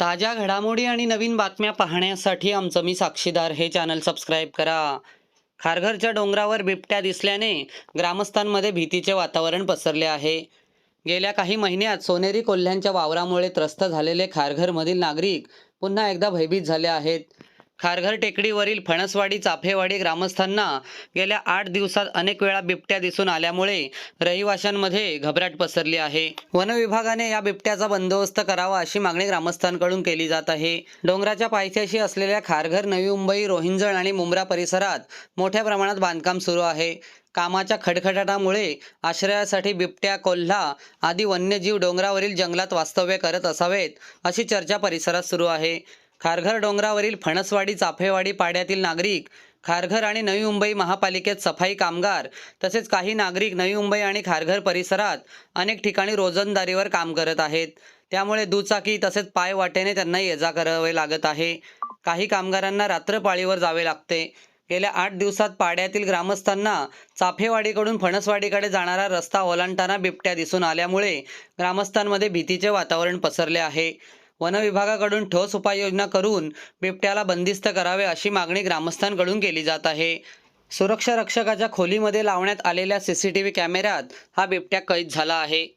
ताज्या घडामोडी आणि नवीन बातम्या पाहण्यासाठी आमचं मी साक्षीदार हे चॅनल सबस्क्राईब करा. खारघरच्या डोंगरावर बिबट्या दिसल्याने ग्रामस्थांमध्ये भीतीचे वातावरण पसरले आहे. गेल्या काही महिन्यात सोनेरी कोल्ह्यांच्या वावरामुळे त्रस्त झालेले खारघरमधील नागरिक पुन्हा एकदा भयभीत झाले आहेत. खारघर टेकडीवरील फणसवाडी चाफेवाडी ग्रामस्थांना गेल्या आठ दिवसात अनेक वेळा बिबट्या दिसून आल्यामुळे रहिवाशांमध्ये घबराट पसरली आहे. वन विभागाने या बिबट्याचा बंदोबस्त करावा अशी मागणी ग्रामस्थांकडून केली जात आहे. डोंगराच्या पायथ्याशी असलेल्या खारघर नवी मुंबई रोहिंजळ आणि मुंब्रा परिसरात मोठ्या प्रमाणात बांधकाम सुरू आहे. कामाच्या खडखडाटामुळे आश्रयासाठी बिबट्या कोल्हा आदी वन्यजीव डोंगरावरील जंगलात वास्तव्य करत असावेत अशी चर्चा परिसरात सुरू आहे. खारघर डोंगरावरील फणसवाडी चाफेवाडी पाड्यातील नागरिक खारघर आणि नवी मुंबई महापालिकेत सफाई कामगार तसेच काही नागरिक नवी मुंबई आणि खारघर परिसरात अनेक ठिकाणी रोजंदारीवर काम करत आहेत. त्यामुळे दुचाकी तसेच पाय वाटेने त्यांना ये जा करावे लागत आहे. काही कामगारांना रात्रपाळीवर जावे लागते. गेल्या आठ दिवसात पाड्यातील ग्रामस्थांना चाफेवाडीकडून फणसवाडीकडे जाणारा रस्ता ओलांडताना बिबट्या दिसून आल्यामुळे ग्रामस्थांमध्ये भीतीचे वातावरण पसरले आहे. वनविभागाकडून ठोस उपाययोजना करून बिबट्याला बंदिस्त करावे अशी मागणी ग्रामस्थांकडून केली जात आहे. सुरक्षा रक्षकाच्या खोलीमध्ये लावण्यात आलेल्या सी सी टी व्ही कॅमेऱ्यात हा बिबट्या कैद झाला आहे.